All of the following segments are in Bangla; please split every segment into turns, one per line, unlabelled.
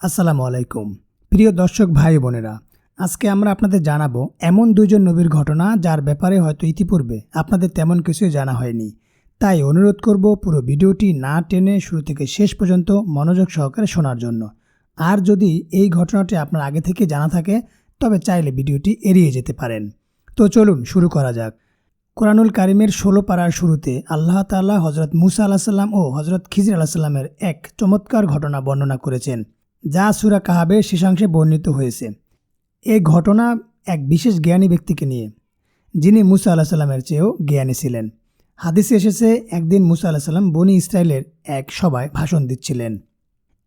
আসসালামু আলাইকুম। প্রিয় দর্শক ভাই বোনেরা, আজকে আমরা আপনাদের জানাব এমন দুইজন নবীর ঘটনা যার ব্যাপারে হয়তো ইতিপূর্বে আপনাদের তেমন কিছুই জানা হয়নি। তাই অনুরোধ করব পুরো ভিডিওটি না টেনে শুরু থেকে শেষ পর্যন্ত মনোযোগ সহকারে শোনার জন্য। আর যদি এই ঘটনাটি আপনার আগে থেকে জানা থাকে, তবে চাইলে ভিডিওটি এড়িয়ে যেতে পারেন। তো চলুন শুরু করা যাক। কোরআনুল কারিমের ষোলো পাড়ার শুরুতে আল্লাহ তাল্লাহ হজরত মুসা আল্লাহ সাল্লাম ও হজরত খিজির আল্লাহ সাল্লামের এক চমৎকার ঘটনা বর্ণনা করেছেন। যা সুরা কাহাবের শেষাংশে বর্ণিত হয়েছে। এই ঘটনা এক বিশেষ জ্ঞানী ব্যক্তিকে নিয়ে, যিনি মুসা আল্লাহ সাল্লামের চেয়েও জ্ঞানী ছিলেন। হাদিসে এসেছে, একদিন মুসা আল্লাহ সাল্লাম বনি ইসরায়েলের এক সভায় ভাষণ দিচ্ছিলেন।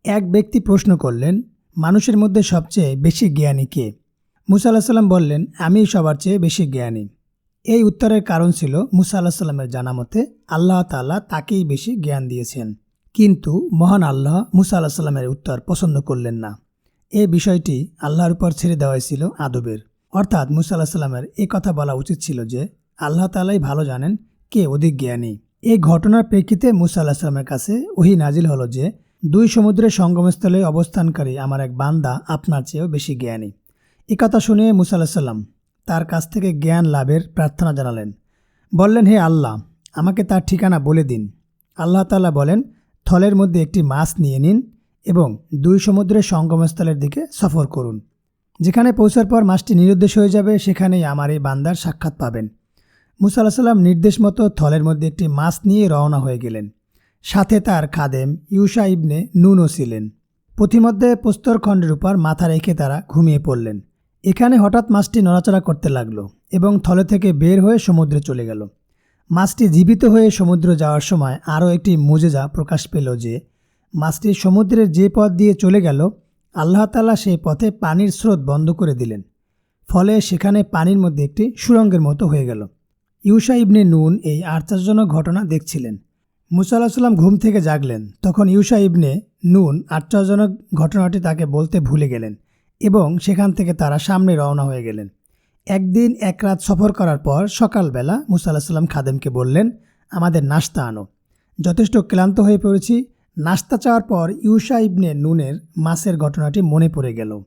এক ব্যক্তি প্রশ্ন করলেন, মানুষের মধ্যে সবচেয়ে বেশি জ্ঞানী কে? মুসা আল্লাহ সাল্লাম বললেন, আমি সবার চেয়ে বেশি জ্ঞানী। এই উত্তরের কারণ ছিল, মুসা আল্লাহ সাল্লামের জানা মতে, আল্লাহ তাল্লাহ তাকেই বেশি জ্ঞান দিয়েছেন। কিন্তু মহান আল্লাহ মুসা আল্লাহ সাল্লামের উত্তর পছন্দ করলেন না। এ বিষয়টি আল্লাহর উপর ছেড়ে দেওয়াই ছিল আদবের। অর্থাৎ মুসা আল্লাহ সাল্লামের এ কথা বলা উচিত ছিল যে, আল্লাহ তালাই ভালো জানেন কে অধিক জ্ঞানী। এই ঘটনার প্রেক্ষিতে মুসা আল্লাহ সাল্লামের কাছে ওহি নাজিল হলো যে, দুই সমুদ্রের সঙ্গমস্থলে অবস্থানকারী আমার এক বান্দা আপনার চেয়েও বেশি জ্ঞানী। এ কথা শুনে মুসা আল্লাহ সাল্লাম তার কাছ থেকে জ্ঞান লাভের প্রার্থনা জানালেন। বললেন, হে আল্লাহ, আমাকে তার ঠিকানা বলে দিন। আল্লাহ তাল্লাহ বলেন থলের মধ্যে একটি মাছ নিয়ে নিন এবং দুই সমুদ্রের সঙ্গমস্থলের দিকে সফর করুন। যেখানে পৌঁছার পর মাছটি নিরুদ্দেশ হয়ে যাবে, সেখানেই আমার এই বান্দার সাক্ষাৎ পাবেন। মুসা আল্লাহ সাল্লাম নির্দেশ মতো থলের মধ্যে একটি মাছ নিয়ে রওনা হয়ে গেলেন। সাথে তার খাদেম ইউসা ইবনে নুনও ছিলেন। পথিমধ্যে প্রস্তরখণ্ডের উপর মাথা রেখে তারা ঘুমিয়ে পড়লেন। এখানে হঠাৎ মাছটি নড়াচড়া করতে লাগল এবং থলে থেকে বের হয়ে সমুদ্রে চলে গেল। মাছটি জীবিত হয়ে সমুদ্র যাওয়ার সময় আরও একটি মুজেজা প্রকাশ পেল যে, মাছটি সমুদ্রের যে পথ দিয়ে চলে গেল, আল্লাহ তালা সেই পথে পানির স্রোত বন্ধ করে দিলেন। ফলে সেখানে পানির মধ্যে একটি সুরঙ্গের মতো হয়ে গেল। ইউসা ইবনে নুন এই আশ্চর্যজনক ঘটনা দেখছিলেন। মুসা আল্লাহ সাল্লাম ঘুম থেকে জাগলেন। তখন ইউসা ইবনে নুন আশ্চর্যজনক ঘটনাটি তাকে বলতে ভুলে গেলেন এবং সেখান থেকে তারা সামনে রওনা হয়ে গেলেন। একদিন এক রাত সফর করার পর সকালবেলা মুসা সাল্লাম খাদেমকে বললেন, আমাদের নাস্তা আনো। যথেষ্ট ক্লান্ত হয়ে পড়েছি। নাস্তা চাওয়ার পর ইউসা ইবনে নুনের মাসের ঘটনাটি মনে পড়ে গেল।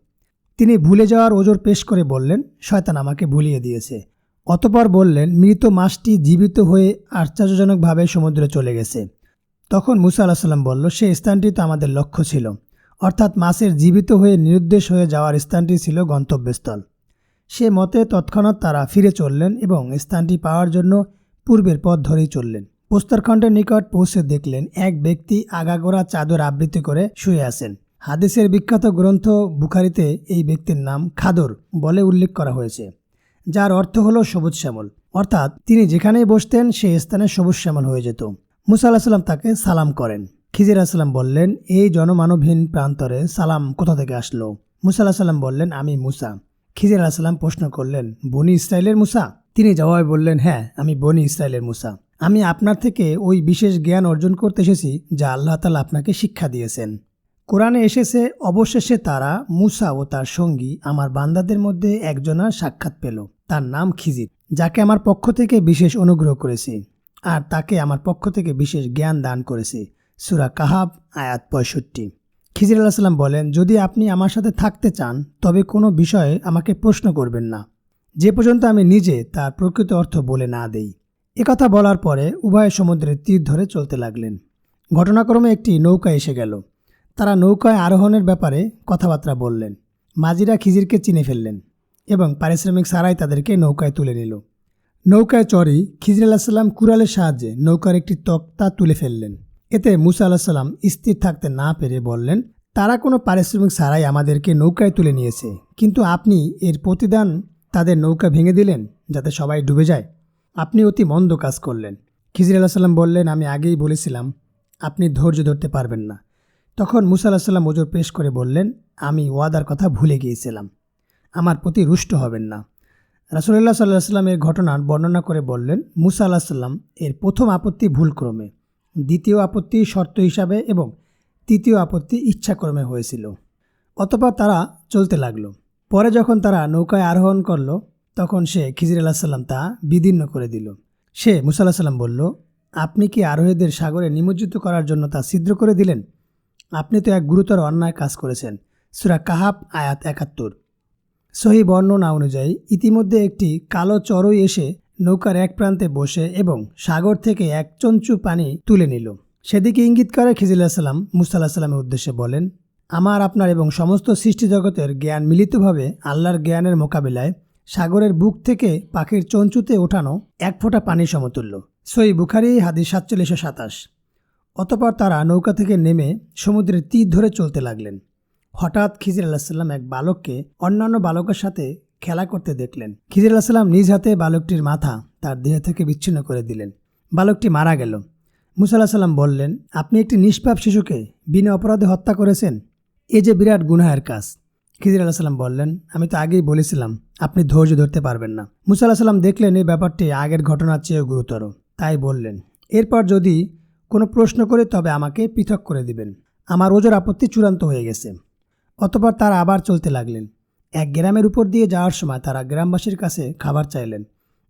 তিনি ভুলে যাওয়ার ওজোর পেশ করে বললেন, শয়তান আমাকে ভুলিয়ে দিয়েছে। অতপর বললেন, মৃত মাছটি জীবিত হয়ে আশ্চর্যজনকভাবে সমুদ্রে চলে গেছে। তখন মুসা আল্লাহ সাল্লাম বলল, সে স্থানটি তো আমাদের লক্ষ্য ছিল। অর্থাৎ মাছের জীবিত হয়ে নিরুদ্দেশ হয়ে যাওয়ার স্থানটি ছিল গন্তব্যস্থল। সে মতে তৎক্ষণাৎ তারা ফিরে চললেন এবং স্থানটি পাওয়ার জন্য পূর্বের পথ ধরেই চললেন। প্রস্তরখণ্ডের নিকট পৌঁছে দেখলেন এক ব্যক্তি আগাগোড়া চাদর আবৃত্তি করে শুয়ে আছেন। হাদিসের বিখ্যাত গ্রন্থ বুখারিতে এই ব্যক্তির নাম খাদর বলে উল্লেখ করা হয়েছে, যার অর্থ হলো সবুজ শ্যামল। অর্থাৎ তিনি যেখানেই বসতেন, সেই স্থানে সবুজ শ্যামল হয়ে যেত। মুসা তাকে সালাম করেন। খিজির আসলাম বললেন, এই জনমানবহীন প্রান্তরে সালাম কোথা থেকে আসলো? মুসা সাল্লাম বললেন, আমি মুসা। খিজির আলাহিসাল্লাম প্রশ্ন করলেন, বনি ইসরায়েলের মুসা? তিনি জবাবে বললেন হ্যাঁ আমি বনি ইসরায়েলের মুসা। আমি আপনার থেকে ওই বিশেষ জ্ঞান অর্জন করতে এসেছি যা আল্লাহ তালা আপনাকে শিক্ষা দিয়েছেন। কোরআনে এসেছে, অবশেষে তারা মুসা ও তার সঙ্গী আমার বান্দাদের মধ্যে একজনার সাক্ষাৎ পেল। তার নাম খিজির, যাকে আমার পক্ষ থেকে বিশেষ অনুগ্রহ করেছি আর তাকে আমার পক্ষ থেকে বিশেষ জ্ঞান দান করেছি। সুরা কাহাব, আয়াত পঁয়ষট্টি। খিজির আল্লাহ সাল্লাম বলেন, যদি আপনি আমার সাথে থাকতে চান, তবে কোনো বিষয়ে আমাকে প্রশ্ন করবেন না। যে পর্যন্ত আমি নিজে তার প্রকৃত অর্থ বলে না দেই। একথা বলার পরে উভয় সমুদ্রের তীর ধরে চলতে লাগলেন। ঘটনাক্রমে একটি নৌকা এসে গেল। তারা নৌকায় আরোহণের ব্যাপারে কথাবার্তা বললেন। মাঝিরা খিজিরকে চিনে ফেললেন এবং পারিশ্রমিক সারাই তাদেরকে নৌকায় তুলে নিল। নৌকায় চড়ি খিজির আল্লাহ সাল্লাম কুড়ালের সাহায্যে নৌকার একটি তক্তা তুলে ফেললেন। এতে মুসা আল্লাহ সাল্লাম স্থির থাকতে না পেরে বললেন, তারা কোনো পারিশ্রমিক ছাড়াই আমাদেরকে নৌকায় তুলে নিয়েছে, কিন্তু আপনি এর প্রতিদান তাদের নৌকা ভেঙে দিলেন যাতে সবাই ডুবে যায়। আপনি অতি মন্দ কাজ করলেন। খিজির আল্লাহ সাল্লাম বললেন, আমি আগেই বলেছিলাম, আপনি ধৈর্য ধরতে পারবেন না। তখন মুসা আল্লাহ সাল্লাম ওজোর পেশ করে বললেন, আমি ওয়াদার কথা ভুলে গিয়েছিলাম, আমার প্রতি রুষ্ট হবেন না। রাসুল্লাহ সাল্লাহ সাল্লামের ঘটনার বর্ণনা করে বললেন, মুসা আল্লাহ সাল্লাম এর প্রথম আপত্তি ভুলক্রমে। দ্বিতীয় আপত্তি শর্ত হিসাবে এবং তৃতীয় আপত্তি ইচ্ছাক্রমে হয়েছিল। অতপর তারা চলতে লাগল। পরে যখন তারা নৌকায় আরোহণ করল, তখন সে খিজির আল্লাহ সাল্লাম তা বিদীর্ণ করে দিল। সে মুসাল্লাহ সাল্লাম বলল, আপনি কি আরোহীদের সাগরে নিমজ্জিত করার জন্য তা ছিদ্র করে দিলেন? আপনি তো এক গুরুতর অন্যায় কাজ করেছেন। সুরা কাহাব আয়াত একাত্তর। সহি বর্ণনা অনুযায়ী ইতিমধ্যে একটি কালো চড়ুই এসে নৌকার এক প্রান্তে বসে এবং সাগর থেকে এক চঞ্চু পানি তুলে নিল। সেদিকে ইঙ্গিত করে খিজিল সাল্লাম সাল্লামের উদ্দেশ্যে বলেন, আমার, আপনার এবং সমস্ত সৃষ্টি জগতের জ্ঞান মিলিতভাবে আল্লাহর জ্ঞানের মোকাবিলায় সাগরের বুক থেকে পাখির চঞ্চুতে ওঠানো এক ফোঁটা পানি সমতুল্য। সই বুখারি, হাদিস সাতচল্লিশশো সাতাশ। অতপর তারা নৌকা থেকে নেমে সমুদ্রের তীর ধরে চলতে লাগলেন। হঠাৎ খিজির আলাহিসাল্লাম এক বালককে অন্যান্য বালকের সাথে খেলা করতে দেখলেন। খিজির আলাহিসাল্লাম নিজ হাতে বালকটির মাথা তার দেহ থেকে বিচ্ছিন্ন করে দিলেন। বালকটি মারা গেল। মুসা সাল্লাম বললেন, আপনি একটি নিষ্পাপ শিশুকে বিনা অপরাধে হত্যা করেছেন? এ যে বিরাট গুনাহের কাজ। খিজির আল্লাহ সাল্লাম বললেন, আমি তো আগেই বলেছিলাম, আপনি ধৈর্য ধরতে পারবেন না। মুসা সাল্লাম দেখলেন এই ব্যাপারটি আগের ঘটনার চেয়েও গুরুতর, তাই বললেন, এরপর যদি কোনো প্রশ্ন করে তবে আমাকে পৃথক করে দিবেন। আমার ওজোর আপত্তি চূড়ান্ত হয়ে গেছে। অতপর তারা আবার চলতে লাগলেন। এক গ্রামের উপর দিয়ে যাওয়ার সময় তারা গ্রামবাসীর কাছে খাবার চাইলেন।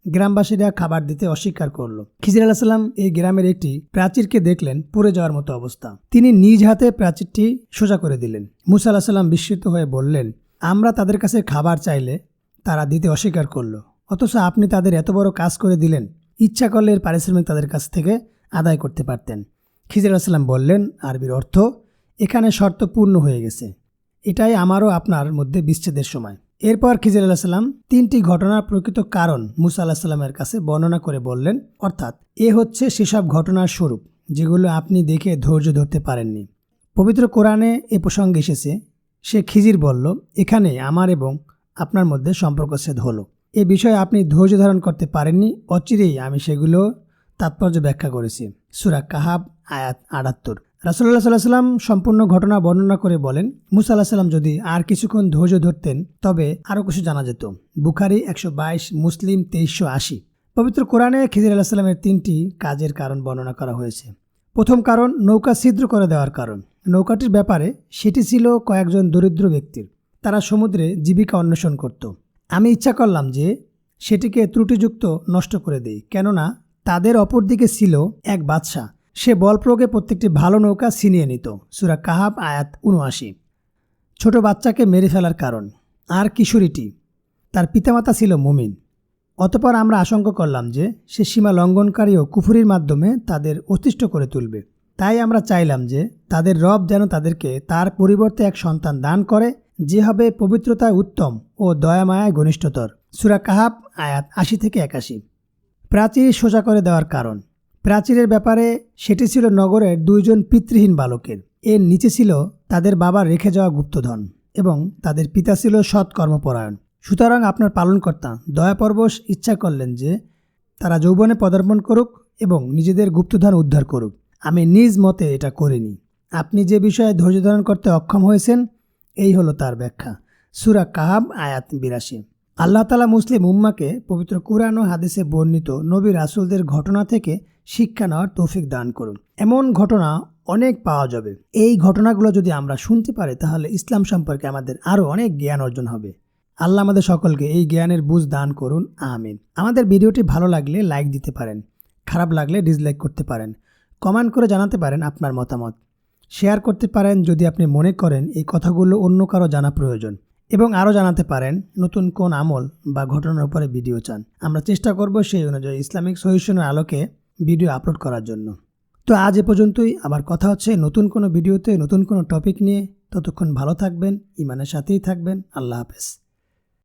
গ্রামবাসীরা খাবার দিতে অস্বীকার করল। খিজির আলাহ সাল্লাম এই গ্রামের একটি প্রাচীরকে দেখলেন, পড়ে যাওয়ার মতো অবস্থা। তিনি নিজ হাতে প্রাচীরটি সোজা করে দিলেন। মুসা আল্লাহ সাল্লাম বিস্মিত হয়ে বললেন, আমরা তাদের কাছে খাবার চাইলে তারা দিতে অস্বীকার করল। অথচ আপনি তাদের এত বড় কাজ করে দিলেন। ইচ্ছা করলে এর পারিশ্রমিক তাদের কাছ থেকে আদায় করতে পারতেন। খিজির আলাহিসাল্লাম বললেন, আরবির অর্থ এখানে শর্ত পূর্ণ হয়ে গেছে। এটাই আমারও আপনার মধ্যে বিচ্ছেদের সময়। এরপর খিজির আল্লাহ সাল্লাম তিনটি ঘটনার প্রকৃত কারণ মুসা আল্লাহ সাল্লামের কাছে বর্ণনা করে বললেন, অর্থাৎ এ হচ্ছে সেসব ঘটনার স্বরূপ, যেগুলো আপনি দেখে ধৈর্য ধরতে পারেননি। পবিত্র কোরআনে এ প্রসঙ্গে এসেছে, সে খিজির বলল, এখানে আমার এবং আপনার মধ্যে সম্পর্ক ছেদ হলো। এ বিষয়ে আপনি ধৈর্য ধারণ করতে পারেননি, অচিরেই আমি সেগুলো তাৎপর্য ব্যাখ্যা করেছি। সুরা কাহাব, আয়াত আটাত্তর। রাসুল্লাহ সাল্লাহ সাল্লাম সম্পূর্ণ ঘটনা বর্ণনা করে বলেন, মুসা আল্লাহ সাল্লাম যদি আর কিছুক্ষণ ধৈর্য ধরতেন, তবে আরও কিছু জানা যেত। বুখারি একশো বাইশ, মুসলিম তেইশশো আশি। পবিত্র কোরআনে খিজির আল্লাহ সাল্লামের তিনটি কাজের কারণ বর্ণনা করা হয়েছে। প্রথম কারণ, নৌকা ছিদ্র করে দেওয়ার কারণ। নৌকাটির ব্যাপারে সেটি ছিল কয়েকজন দরিদ্র ব্যক্তির। তারা সমুদ্রে জীবিকা অন্বেষণ করত। আমি ইচ্ছা করলাম যে সেটিকে ত্রুটিযুক্ত নষ্ট করে দেই, কেননা তাদের অপর দিকে ছিল এক বাদশাহ। সে বল প্রয়োগে প্রত্যেকটি ভালো নৌকা ছিনিয়ে নিত। সুরা কাহাব আয়াত উনআশি ছোট বাচ্চাকে মেরে ফেলার কারণ। আর কিশোরীটি? তার পিতামাতা ছিল মুমিন। অতপর আমরা আশঙ্কা করলাম যে, সে সীমা লঙ্ঘনকারী ও কুফুরির মাধ্যমে তাদের অতিষ্ঠ করে তুলবে। তাই আমরা চাইলাম যে, তাদের রব যেন তাদেরকে তার পরিবর্তে এক সন্তান দান করে, যে হবে পবিত্রতায় উত্তম ও দয়ামায়ায় ঘনিষ্ঠতর। সুরা কাহাব আয়াত আশি থেকে একাশি। প্রাচীর সোজা করে দেওয়ার কারণ। প্রাচীরের ব্যাপারে সেটি ছিল নগরের দুইজন পিতৃহীন বালকের। এর নিচে ছিল তাদের বাবার রেখে যাওয়া গুপ্তধন এবং তাদের পিতা ছিল সৎ কর্মপরায়ণ। সুতরাং আপনার পালনকর্তা, দয়াপরবশ ইচ্ছা করলেন যে তারা যৌবনে পদার্পণ করুক এবং নিজেদের গুপ্তধন উদ্ধার করুক। আমি নিজ মতে এটা করিনি। আপনি যে বিষয়ে ধৈর্য ধারণ করতে অক্ষম হয়েছেন, এই হলো তার ব্যাখ্যা। সুরা কাহাব, আয়াত বিরাশি। আল্লাহ তালা মুসলিম উম্মাকে পবিত্র কুরআন ও হাদিসে বর্ণিত নবী রাসুলদের ঘটনা থেকে শিক্ষা নেওয়ার তৌফিক দান করুন। এমন ঘটনা অনেক পাওয়া যাবে। এই ঘটনাগুলো যদি আমরা শুনতে পারি, তাহলে ইসলাম সম্পর্কে আমাদের আরও অনেক জ্ঞান অর্জন হবে। আল্লাহ আমাদের সকলকে এই জ্ঞানের বুঝ দান করুন। আমিন। আমাদের ভিডিওটি ভালো লাগলে লাইক দিতে পারেন, খারাপ লাগলে ডিসলাইক করতে পারেন, কমেন্ট করে জানাতে পারেন আপনার মতামত। শেয়ার করতে পারেন যদি আপনি মনে করেন এই কথাগুলো অন্য কারও জানা প্রয়োজন। এবং আরও জানাতে পারেন নতুন কোন আমল বা ঘটনার উপরে ভিডিও চান। আমরা চেষ্টা করব সেই অনুযায়ী ইসলামিক সহিষ্ণুর আলোকে ভিডিও আপলোড করার জন্য। তো আজ এ পর্যন্তই। আবার কথা হচ্ছে নতুন কোনো ভিডিওতে, নতুন কোনো টপিক নিয়ে। ততক্ষণ ভালো থাকবেন, ইমানের সাথেই থাকবেন। আল্লাহ হাফেজ।